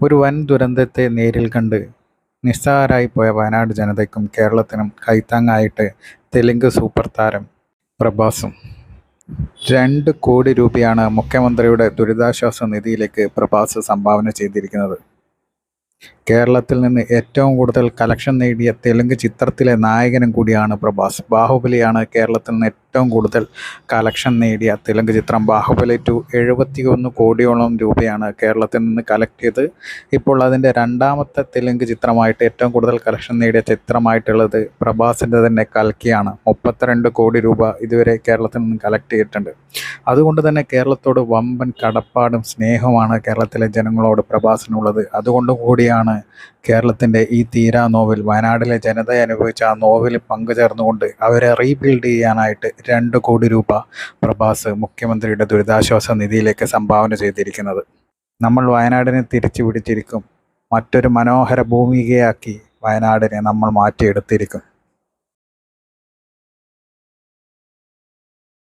ഒരു വൻ ദുരന്തത്തെ നേരിൽ കണ്ട് നിസ്സഹായരായി പോയ വയനാട് ജനതയ്ക്കും കേരളത്തിനും കൈത്താങ്ങായിട്ട് തെലുങ്ക് സൂപ്പർ താരം പ്രഭാസും. രണ്ട് കോടി രൂപയാണ് മുഖ്യമന്ത്രിയുടെ ദുരിതാശ്വാസ നിധിയിലേക്ക് പ്രഭാസ് സംഭാവന ചെയ്തിരിക്കുന്നത്. കേരളത്തിൽ നിന്ന് ഏറ്റവും കൂടുതൽ കലക്ഷൻ നേടിയ തെലുങ്ക് ചിത്രത്തിലെ നായകനും കൂടിയാണ് പ്രഭാസ്. ബാഹുബലിയാണ് കേരളത്തിൽ നിന്ന് ഏറ്റവും കൂടുതൽ കലക്ഷൻ നേടിയ തെലുങ്ക് ചിത്രം. ബാഹുബലി ടു എഴുപത്തി ഒന്ന് കോടിയോളം രൂപയാണ് കേരളത്തിൽ നിന്ന് കളക്ട് ചെയ്ത് ഇപ്പോൾ അതിന്റെ രണ്ടാമത്തെ തെലുങ്ക് ചിത്രമായിട്ട് ഏറ്റവും കൂടുതൽ കലക്ഷൻ നേടിയ ചിത്രമായിട്ടുള്ളത് പ്രഭാസിന്റെ തന്നെ കൽക്കിയാണ്. മുപ്പത്തിരണ്ട് കോടി രൂപ ഇതുവരെ കേരളത്തിൽ നിന്ന് കളക്ട് ചെയ്തിട്ടുണ്ട്. അതുകൊണ്ട് തന്നെ കേരളത്തോട് വമ്പൻ കടപ്പാടും സ്നേഹവുമാണ് കേരളത്തിലെ ജനങ്ങളോട് പ്രഭാസിനുള്ളത്. അതുകൊണ്ട് കൂടിയാണ് കേരളത്തിന്റെ ഈ തീരാ നോവൽ വയനാടിലെ ജനത അനുഭവിച്ച ആ നോവിൽ പങ്കുചേർന്നുകൊണ്ട് അവരെ റീബിൽഡ് ചെയ്യാനായിട്ട് രണ്ട് കോടി രൂപ പ്രഭാസ് മുഖ്യമന്ത്രിയുടെ ദുരിതാശ്വാസ നിധിയിലേക്ക് സംഭാവന ചെയ്തിരിക്കുന്നത്. നമ്മൾ വയനാടിനെ തിരിച്ചു പിടിച്ചിരിക്കും മറ്റൊരു മനോഹര ഭൂമികയാക്കി വയനാടിനെ നമ്മൾ മാറ്റിയെടുത്തിരിക്കും.